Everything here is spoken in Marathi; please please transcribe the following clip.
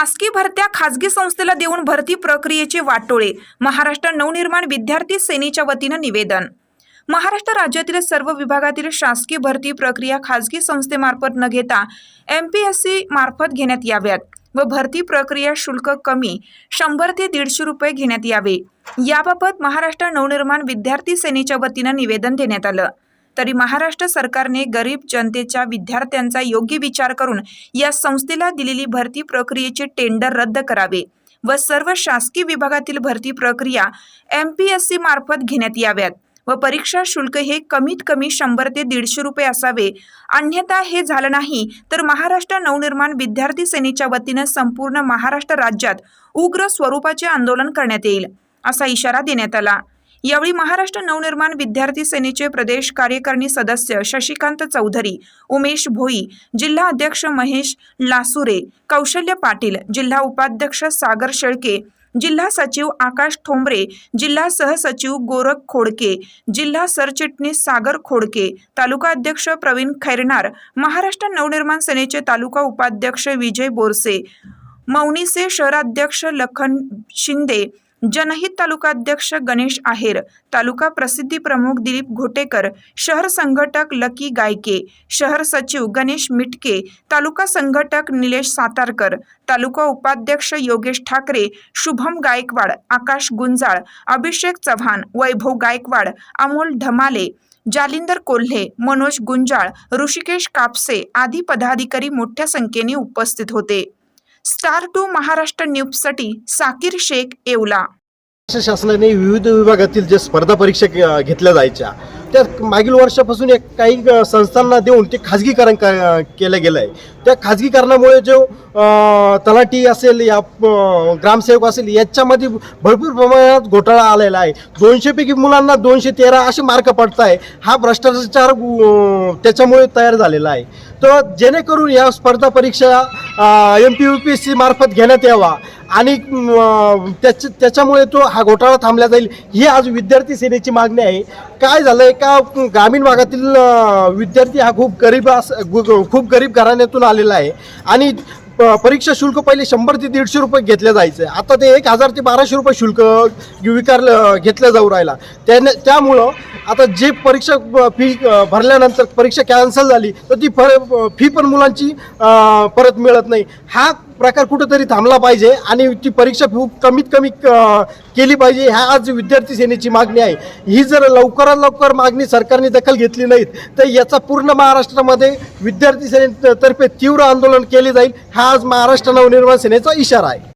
शासकीय भरत्या खासगी संस्थेला देऊन भरती प्रक्रियेचे वाटोळे महाराष्ट्र नवनिर्माण विद्यार्थी सेनेच्या वतीनं निवेदन. महाराष्ट्र राज्यातील सर्व विभागातील शासकीय भरती प्रक्रिया खासगी संस्थेमार्फत न घेता एम पी एस सी मार्फत घेण्यात याव्यात व भरती प्रक्रिया शुल्क कमी शंभर ते दीडशे रुपये घेण्यात यावे. याबाबत महाराष्ट्र नवनिर्माण विद्यार्थी सेनेच्या वतीनं निवेदन देण्यात आलं. तरी महाराष्ट्र सरकारने गरीब जनतेच्या विद्यार्थ्यांचा योग्य विचार करून या संस्थेला दिलेली भरती प्रक्रियेचे टेंडर रद्द करावे व सर्व शासकीय विभागातील भरती प्रक्रिया एम पी एस सी मार्फत घेण्यात याव्यात व परीक्षा शुल्क हे कमीत कमी शंभर ते दीडशे रुपये असावे. अन्यथा हे झालं नाही तर महाराष्ट्र नवनिर्माण विद्यार्थी सेनेच्या वतीनं संपूर्ण महाराष्ट्र राज्यात उग्र स्वरूपाचे आंदोलन करण्यात येईल असा इशारा देण्यात आला. यावेळी महाराष्ट्र नवनिर्माण विद्यार्थी सेनेचे प्रदेश कार्यकारिणी सदस्य शशिकांत चौधरी उमेश भोई जिल्हा अध्यक्ष महेश लासुरे कौशल्य पाटील जिल्हा उपाध्यक्ष सागर शेळके जिल्हा सचिव आकाश ठोंबरे जिल्हा सहसचिव गोरख खोडके जिल्हा सरचिटणीस सागर खोडके तालुका अध्यक्ष प्रवीण खैरनार महाराष्ट्र नवनिर्माण सेनेचे तालुका उपाध्यक्ष विजय बोरसे मौनीसे शहराध्यक्ष लखन शिंदे जनहित तालुकाध्यक्ष गणेश आहेर तालुका प्रसिद्धी प्रमुख दिलीप घोटेकर शहर संघटक लकी गायके शहर सचिव गणेश मिटके तालुका संघटक निलेश सातारकर तालुका उपाध्यक्ष योगेश ठाकरे शुभम गायकवाड आकाश गुंजाळ अभिषेक चव्हाण वैभव गायकवाड अमोल ढमाले जालिंदर कोल्हे मनोज गुंजाळ ऋषिकेश कापसे आदी पदाधिकारी मोठ्या संख्येने उपस्थित होते. स्टार टू महाराष्ट्र न्यूजसाठी साकीर शेख येवला. शासनाने विविध विभागातील जे स्पर्धा परीक्षा घेतल्या जायच्या त्या मागील वर्षापासून एक काही संस्थांना देऊन ते खाजगीकरण क- केलं गेलं आहे त्या खाजगीकरणामुळे जो तलाठी असेल या ग्रामसेवक असेल याच्यामध्ये भरपूर प्रमाणात घोटाळा आलेला आहे. दोनशेपैकी मुलांना दोनशे तेरा असे मार्क पडत आहे हा भ्रष्टाचार त्याच्यामुळे तयार झालेला आहे. तर जेणेकरून या स्पर्धा परीक्षा M P U P S C मार्फत घेण्यात यावा. आणि त्याच्या त्याच्यामुळे तो हा घोटाळा थांबला जाईल ही आज विद्यार्थी सेनेची मागणी आहे. काय झालंय का ग्रामीण भागातील विद्यार्थी हा खूप गरीब अस गु- खूप गरीब घराण्यातून आलेला आहे. आणि परीक्षा शुल्क पहिले शंभर ते दीडशे रुपये घेतले जायचे. आता ते एक हजार ते बाराशे रुपये शुल्क विकारलं घेतलं जाऊ राहिला. त्याने त्यामुळं आता जे परीक्षा फी भरल्यानंतर परीक्षा कॅन्सल झाली तर ती फी पण मुलांची परत मिळत नाही. हा प्रकार कुठंतरी थांबला पाहिजे आणि ती परीक्षा खूप कमीत कमी केली पाहिजे. ह्या आज विद्यार्थी सेनेची मागणी आहे. ही जर लवकरात लवकर मागणी सरकारने दखल घेतली नाहीत तर याचा पूर्ण महाराष्ट्रामध्ये विद्यार्थी सेनेतर्फे तीव्र आंदोलन केले जाईल. हा आज महाराष्ट्र नवनिर्माण सेनेचा इशारा आहे.